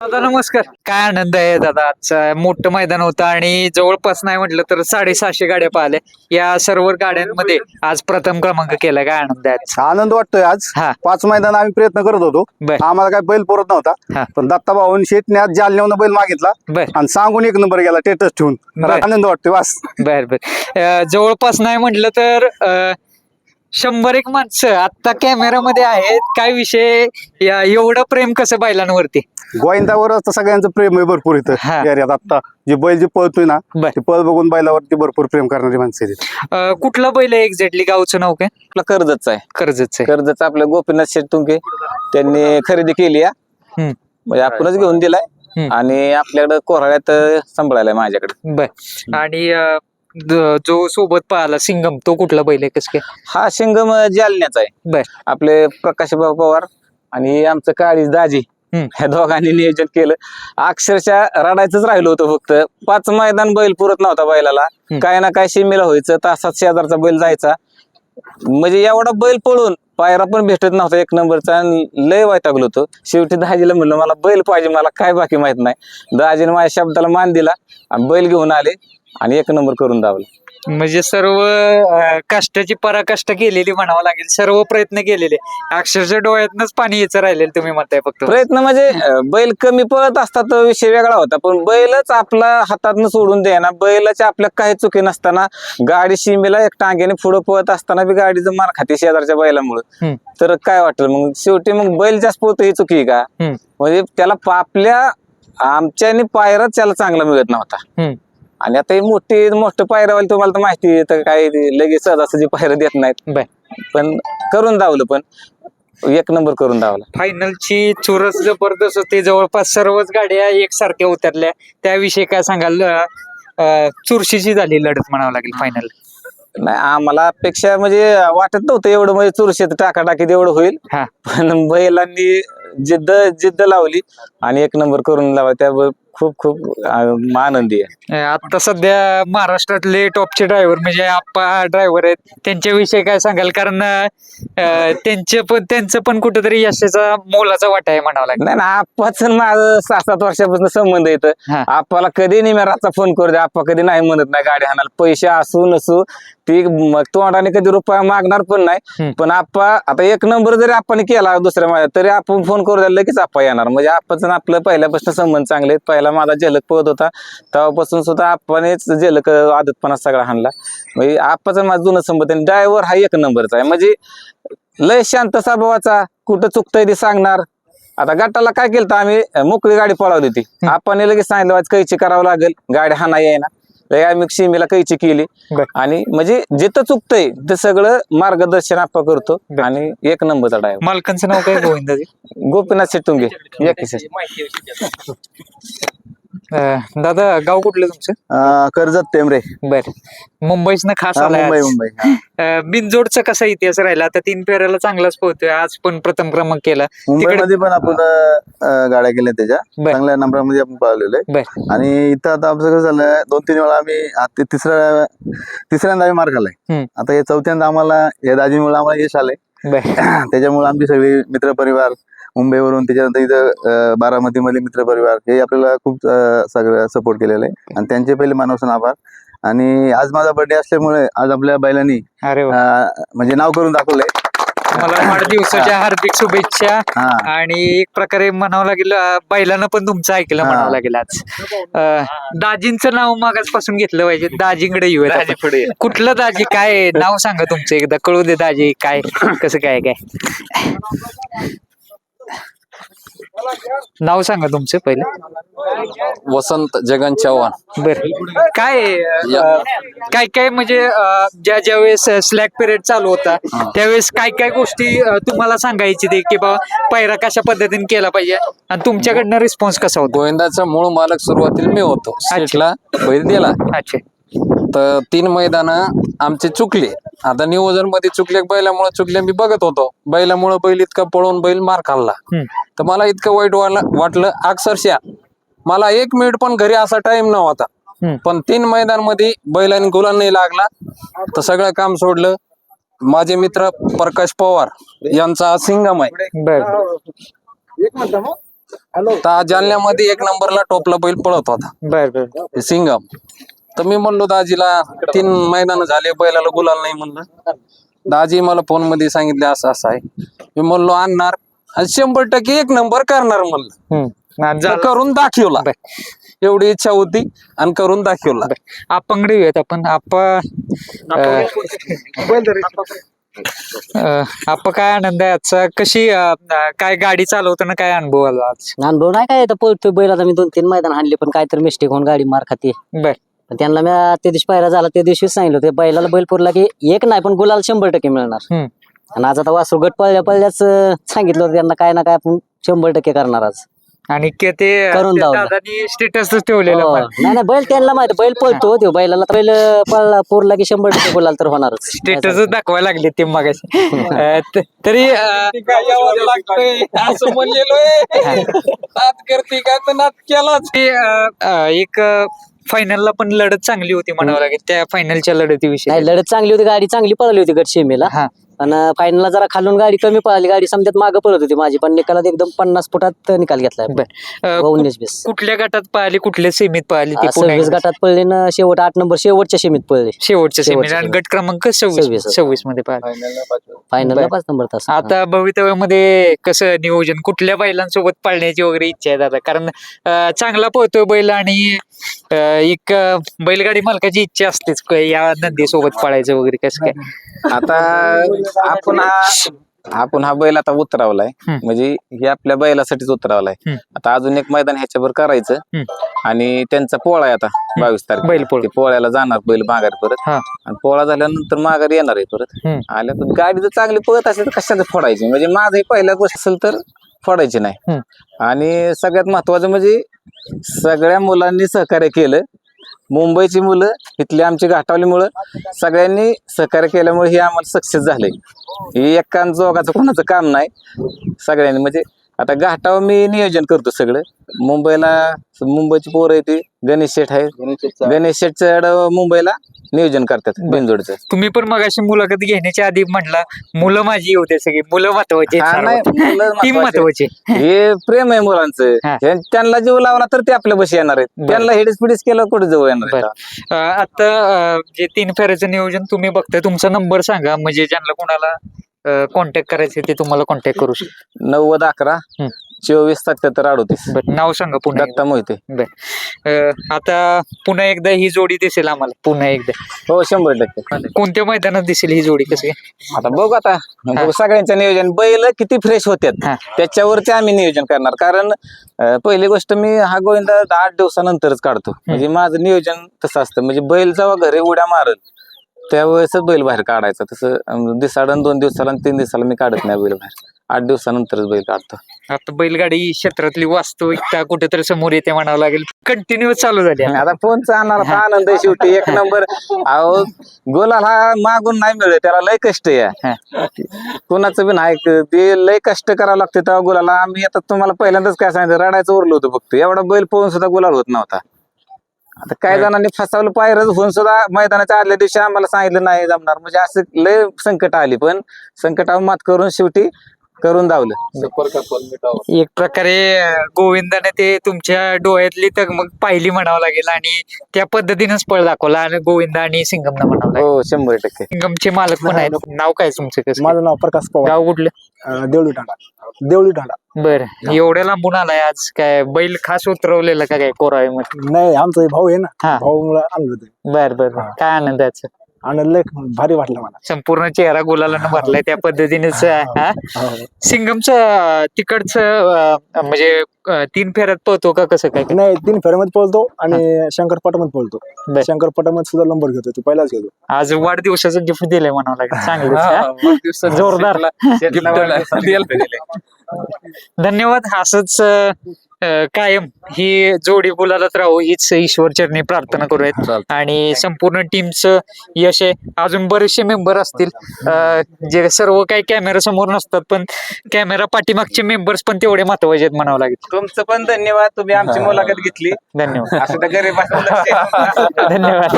दादा नमस्कार. काय आनंद आहे दादा? आजचा मोठं मैदान होतं आणि जवळपास नाही म्हटलं तर साडेसहाशे गाड्या पाहिल्या. या सर्व गाड्यांमध्ये आज प्रथम क्रमांक केला. काय आनंद आहे आजचा? आनंद वाटतोय आज. हा. पाच मैदान आम्ही प्रयत्न करत होतो. बर. आम्हाला काय बैल पुरत हा. नव्हता पण दत्ता भाऊन शेटने आज जालन्यावरून बैल मागितला. बर. आणि सांगून एक नंबर गेला टेटस ठेवून. बर. आनंद वाटतोय वास बर बर. अं, जवळपास नाही म्हटलं तर अं, शंभर एक माणसं आता कॅमेरामध्ये आहेत. काय विषय या- एवढं प्रेम कसं बैलांवरती? गोविंदावर तर सगळ्यांचं प्रेम आहे भरपूर इथं हा. आता जे बैल जे पळतोय ना बर. ते पळ बघून बैलावरती भरपूर प्रेम करणारी माणसं आहेत इथं. अं, कुठला बैल आहे एक्झॅक्टली गावचं नाव काय? आपला कर्जच आहे. कर्जतच आहे. कर्जच आपलं गोपीनाथ शेटुंके त्यांनी खरेदी केली. हम्म. म्हणजे आपणच घेऊन दिलाय. हम्म. आणि आपल्याकडे कोराड्यात सांभाळायला माझ्याकडे. बर. आणि अं, द- जो सोबत पाहिला सिंगम तो कुठला बैल आहे? कसं काय? हा शिंगम जालन्याचा आहे. बर. आपले प्रकाश भाऊ पवार आणि आमचं काळीज दाजी. हम्म. ह्या दोघांनी नियोजन केलं. अक्षरशः रडायचंच राहिलो होतं फक्त. पाच मैदान बैल पुरत नव्हता बैलाला. काय ना काय शिमेला व्हायचं तासात शेजारचा बैल जायचा. म्हणजे एवढा बैल पळून पायरा पण भेटत नव्हता एक नंबरचा आणि लय वैतागलो होतो. शेवटी दहाजीला म्हणलं मला बैल पाहिजे मला काय बाकी माहीत नाही. दाजीने माझ्या शब्दाला मान दिला आणि बैल घेऊन आले आणि एक नंबर करून दावला म्हणजे सर्व अं, कष्टाची पराकष्ट केलेली म्हणावं लागेल. सर्व प्रयत्न केलेले. अक्षरशः डोळ्यातनच पाणी यायचं राहिलेलं तुम्ही म्हणताय फक्त. प्रयत्न म्हणजे अं, बैल कमी पळत असता तर विषय वेगळा होता. पण बैलच आपला हातातनं सोडून द्यायना बैलाच्या आपल्या काही चुकी नसताना गाडी शिमेला एक टांग्याने पुढे पळत असताना बी गाडीचं मार खाते शेजारच्या बैलामुळे. हम्म. तर काय वाटेल मग? शेवटी मग बैल जास्त पळतो ही चुकी आहे का? हम्म. म्हणजे त्याला पा- आपल्या आमच्याने पायराच त्याला चांगला मिळत नव्हता. हम्म. आणि आता ही मोठी मोठं पायरावाली तुम्हाला तर माहिती आहे तर काय ते लगेच सहजासहजी पायरं देत नाहीत. बर. पण करून दावलं पण. एक नंबर करून दावला फायनलची चुरस जबरदस्त होती. जवळपास सर्वच गाड्या एकसारख्या उतरल्या. त्याविषयी काय सांगाल? अं, अं, चुरशीची झाली लढत म्हणावं लागेल फायनल नाही आम्हाला अपेक्षा म्हणजे वाटत नव्हतं एवढं. म्हणजे चुरशेत टाकाटाकीत एवढं होईल. हा. पण बैलांनी जिद्द जिद्द लावली आणि एक नंबर करून लावला. त्यामुळे खूप खूप अं, आनंदी आहे. आता सध्या महाराष्ट्रातले टॉपचे ड्रायव्हर म्हणजे आप्पा ड्रायव्हर आहेत. त्यांच्याविषयी काय सांगाल? कारण अं, त्यांचे पण त्यांचं पण कुठेतरी यशाचा मोलाचा वाटा आहे म्हणावं लागेल. नाही ना आप्पाच माझं सहा सात वर्षापासून संबंध येत हा. आप्पाला कधी नाही मी रातचा फोन करू दे आप्पा कधी नाही म्हणत नाही गाडी हाणायला. पैसे असू नसू ती मग तोंडाने कधी रुपया मागणार पण नाही. पण आप्पा आता एक नंबर जरी आपण केला दुसऱ्या माझ्या तरी आपण फोन करू द्यायला लगेच आप्पा येणार. म्हणजे आप्पाचं आणि आपलं पहिल्यापासून संबंध चांगले आहेत. पहिला माझा झलक पळत होता. तेव्हापासून सुद्धा आप्पानेच झलक आदतपणा सगळा हाणला. म्हणजे आप्पाचा माझा जुना संबंध आणि ड्रायव्हर हा एक नंबरचा आहे. म्हणजे लय शांत स्वभावाचा कुठं चुकतंय ते सांगणार. आता गटाला काय केलं आम्ही अं, मोकळी गाडी पळवली होती. आपण लगेच सांगितलं "आज कैची करावं लागेल. गाडी हाना येईना. लय आम्ही सीमेला कैची केली. बर. आणि म्हणजे जिथं चुकतंय ते सगळं मार्गदर्शन आपण करतो. बर. आणि एक नंबरचा ड्रायव्हर मालकांचं नाव काय गोविंदाजी? गोपीनाथ शेट्टुंगे. एक अं, दादा गाव कुठलं तुमचं? अं, कर्जत टेमरे बर. मुंबईसनं खास हा, आलाय मुंबई आज. मुंबई हा. अं, बिनजोडचा कसा इतिहास राहिला? आता तीन फेऱ्याला चांगलाच पोहतोय आज पण प्रथम क्रमांक केला. मुंबईमध्ये पण आपण अं, गाड्या केल्या त्याच्या. बर. चांगल्या नंबरामध्ये आपण पाळलेलो आहे. बर. आणि इथं आता आमचं कसं झालं दोन तीन वेळा आम्ही आता तिसऱ्या तिसऱ्यांदा आम्ही मार खाल्लाय हम्म. आता हे चौथ्यांदा आम्हाला या दाजीमुळे आम्हाला यश आलंय. बर. त्याच्यामुळे आमची सगळी मित्रपरिवार मुंबईवरून त्याच्यानंतर इथं बारामतीमध्ये मित्रपरिवार हे आपल्याला खूप सगळं सपोर्ट केलेलं आहे. आणि त्यांचे पहिले मानवसन आभार. आणि आज माझा बर्थडे असल्यामुळे आज आपल्या बैलांनी अरे म्हणजे नाव करून दाखवलंय. मला वाढदिवसाच्या हार्दिक शुभेच्छा. आणि एक प्रकारे म्हणावं लागेल बैलानं पण तुमचं ऐकलं. म्हणावं लागेल आज. अं, दाजींचं नाव मागासपासून घेतलं पाहिजे. दाजींकडे येऊयात आपण. कुठलं दाजी? काय? नाव सांगा तुमचं एकदा. कळू दे दाजी काय? कसं काय काय? नाव सांगा तुमचं पहिलं. वसंत जगन चव्हाण. बर. काय अं, काय काय म्हणजे अं, ज्या ज्या वेळेस स्लॅक पिरियड चालू होता त्यावेळेस काय काय गोष्टी अं, तुम्हाला सांगायची ते की बाबा पैरा कशा पद्धतीने केला पाहिजे? आणि तुमच्याकडनं रिस्पॉन्स कसा होतो? गोविंदाचा मूळ मालक सुरुवातीला मी होतो. बैल दिला. अच्छा. तर तीन मैदान आमचे चुकले. आता नियोजनमध्ये चुकले बैलामुळे चुकले मी बघत होतो. बैलामुळे बैल इतका पळून बैल मार खाल्ला. हम्म. तर मला इतकं वाईट वाटलं वाटलं. अक्षरशः मला एक मिनिट पण घरी असा टाइम नव्हता. पण तीन मैदानमध्ये बैलाने गुलाल नाही लागला. तर सगळं काम सोडलं. माझे मित्र प्रकाश पवार यांचा सिंगम आहे. जालन्यामध्ये एक नंबरला टोपला बैल पळत होता. बर बर. सिंगम. तर मी म्हणलो दाजीला तीन मैदान झाले बैलाला गुलाल नाही म्हणलं. दाजी मला फोनमध्ये सांगितले असं असं आहे. मी म्हणलो आणणार. आणि शंभर टक्के एक नंबर करणार म्हणलं. तर. करून दाखवला. एवढी इच्छा होती आणि करून दाखवला. आपणकडे येऊयात आपण. आपण आपण काय आनंद आहे आजचा? कशी अं, अं, काय गाडी चालवताना काय अनुभव आला आज? अनुभव नाही काय आता पळतोय बैल. आता मी दोन तीन मैदान हाणले पण काहीतरी मिस्टेक होऊन गाडी मार खाते बर. पण त्यांना मी त्या दिवशी पायरा झाला त्या दिवशीच सांगितलं होतं बैलाला बैल पुरला की एक नाही पण गुलाल शंभर टक्के मिळणार. हम्म. आणि आज आता वासरू गट पळल्या पळल्याच सांगितलं होतं त्यांना काय ना काय आपण शंभर टक्के करणार आज. आणि के ते करून ते दावलं. दादानी स्टेटस ठेवलेलं हो. पण. नाही नाही बैल त्यांना माहिती बैल पळतो तो बैलाला तर बैल पळला पुरला की शंभर टक्के गुलाल तर होणारच. स्टेटस दाखवायला लागले ते मगाशी. अं, त- तरी अं, असं म्हणलेलो नात करते काय तर नात केलाच. ते, अं, अं, एक फायनलला पण लढत चांगली होती म्हणावं लागेल. त्या फायनलच्या लढतीविषयी. नाही लढत चांगली होती गाडी चांगली पळाली होती गट शेमीला. हा. पण फायनलला जरा खालून गाडी कमी पळाली. गाडी समजत मागं पळत होती माझी पण निकालात एकदम पन्नास फुटात निकाल अं, उन्नीस बीस. कुठल्या गटात पाहिली कुठल्या सेमीत पाहिली ती पुन्हा सव्वीस एकदा. गटात पडले ना शेवट आठ नंबर शेवटच्या शेमीत पडले शेवटच्या सेमीत. शेवटच्या आणि सेमीत. गट क्रमांक सव्वीस सव्वीस. सव्वीसमध्ये पाहिली फायनलला बर. पाच नंबर तास. आता भवितव्यामध्ये कसं नियोजन कुठल्या बैलांसोबत पाळण्याची वगैरे इच्छा आहे दादा? कारण अं, चांगला पोहतोय बैल आणि अं, एक अं, बैलगाडी मालकाची इच्छा असतेच क- या नंदी सोबत पाळायचं वगैरे कसं काय? आता आपण हा आपण हा बैल आता उतरावलाय हम्म. म्हणजे हे आपल्या बैलासाठीच उतरावलाय हम्म. आता अजून एक मैदान ह्याच्यावर करायचं. आणि त्यांचा पोळा आहे आता बावीस तारीख बैलपोळ. ते पोळ्याला जाणार बैल माघारी परत हा. आणि पोळा झाल्यानंतर माघारी येणार आहे परत हम्म. आल्या पण गाडी जर चांगली पळत असेल तर कशाला फोडायची म्हणजे माझं हे पहिल्या गोष्ट असेल तर फोडायची नाही हम्म. आणि सगळ्यात महत्वाचं म्हणजे सगळ्या मुलांनी सहकार्य केलं मुंबईची मुलं इथली आमची घाटावली मुलं सगळ्यांनी सहकार्य केल्यामुळे हे आम्हाला सक्सेस झाले. हे एकान जोगाचं कोणाचं काम नाही. सगळ्यांनी म्हणजे आता घाटावर मी नियोजन करतो सगळं. मुंबईला मुंबईची पोरं आहे ती. गणेश शेठ आहे गणेश शेठच्या मुंबईला नियोजन करतात बिनजोडचं. तुम्ही पण मगाशी मुलाखत घेण्याच्या आधी म्हटला मुलं माझी येऊ दे सगळी. मुलं महत्वाची हा, नाही, मुलं टीम महत्वाची. महत्वाची हे प्रेम आहे मुलांचं. हा. हे त्यांना जीव लावला तर ते आपल्या बशी येणार आहेत. बरं. त्यांना हिडीस पिडीस केलं कुठे जवळ येणार आहेत? बरं. अं, आता अं, जे तीन फेऱ्याचं नियोजन तुम्ही बघताय तुमचा नंबर सांगा. म्हणजे ज्यांना कोणाला कॉन्टॅक्ट करायचे ते तुम्हाला कॉन्टॅक्ट करू शकतो. नव्वद अकरा. चोवीस सत्याहत्तर अडोतीस. बरं नाव सांगा पुन्हा दत्ता मोहिते. अं, आता पुन्हा एकदा ही जोडी दिसेल आम्हाला. पुन्हा एकदा. हो शंभर टक्के. कोणत्या मैदानात दिसेल ही जोडी कशी? आता बघू आता. बघू सगळ्यांचं नियोजन. बैल किती फ्रेश होतात हा. त्याच्यावरती आम्ही नियोजन करणार. कारण अं, पहिली गोष्ट मी हा गोविंद आठ दिवसानंतरच काढतो. म्हणजे माझं नियोजन तसं असतं. म्हणजे बैल जेव्हा घरी उड्या मारल त्यावेळेसच बैल बाहेर काढायचा. तसं अं, दिसाडन दोन दिवसाला आणि तीन दिवसाला मी काढत नाही बैल बाहेर. आठ दिवसानंतरच बैल काढतो. आता बैलगाडी क्षेत्रातली वास्तविकता कुठेतरी समोर येते म्हणावं लागेल. कंटिन्यू चालू झाली आहे. आता फोनचा आणणार आता आनंद आहे शेवटी. एक नंबर. अहो गोलाल हा मागून नाही मिळत. त्याला लय कष्ट आहे. कोणाचं बी नाही. ते लय कष्ट करावं लागते तेव्हा गुलाला. आम्ही आता तुम्हाला पहिल्यांदाच काय सांगितलं? रडायचं उरलो होतं फक्त. एवढा बैल पोहून सुद्धा गुलाल होत नव्हता. आता काय जणांनी फसावलं पायरच होऊन सुद्धा मैदानाच्या आदल्या दिवशी आम्हाला सांगितलं नाही जमणार. म्हणजे असं लय संकट आली पण संकटावर मात करून शेवटी करून दावलं एक प्रकारे अं, गोविंदाने ते तुमच्या डोळ्यातली तगमग पाहिली म्हणावं लागेल आणि त्या पद्धतीनेच पळ दाखवला आणि गोविंद आणि सिंगमना म्हणावं लागेल. हो शंभर टक्के. सिंगमचे मालक पण आहेत. नाव काय तुमचं कसं? माझं नाव प्रकाश पवार. गाव कुठलं? अं, देवळी टांडा देवळी टांडा बर. एवढ्या लांबून आलाय आज काय? बैल खास उतरवलेला का काय कोरावी मध्ये नाही आमचा भाऊ आहे ना. हा. भाऊ मुळे आणलं ते. बर बर. बर. काय आनंदाचं. आणि लय भारी वाटलं मला. संपूर्ण चेहरा गुलालानं भरलाय त्या पद्धतीनेच. सिंगमचं तिकडचं म्हणजे तीन फेऱ्यात पळतो का कसं काय? नाही तीन फेऱ्यामध्ये पळतो आणि शंकरपटामध्ये पळतो. शंकरपटामध्ये सुद्धा नंबर घेतो तो पहिलाच घेतो. आज वाढदिवसाचं गिफ्ट दिलंय म्हणावं लागेल चांगलं जोरदार. धन्यवाद असंच कायम ही जोडी गुलालात राहू हीच ईश्वर चरणी प्रार्थना करूयात. आणि संपूर्ण टीमचं यश आहे. अजून बरेचसे मेंबर असतील. अं, जे सर्व काही कॅमेरा समोर नसतात पण कॅमेरा पाठीमागचे मेंबर्स पण तेवढे महत्त्वाचे आहेत म्हणावं लागेल. तुमचं पण धन्यवाद. तुम्ही आमची मुलाखत घेतली. धन्यवाद. असं तर गरीब धन्यवाद.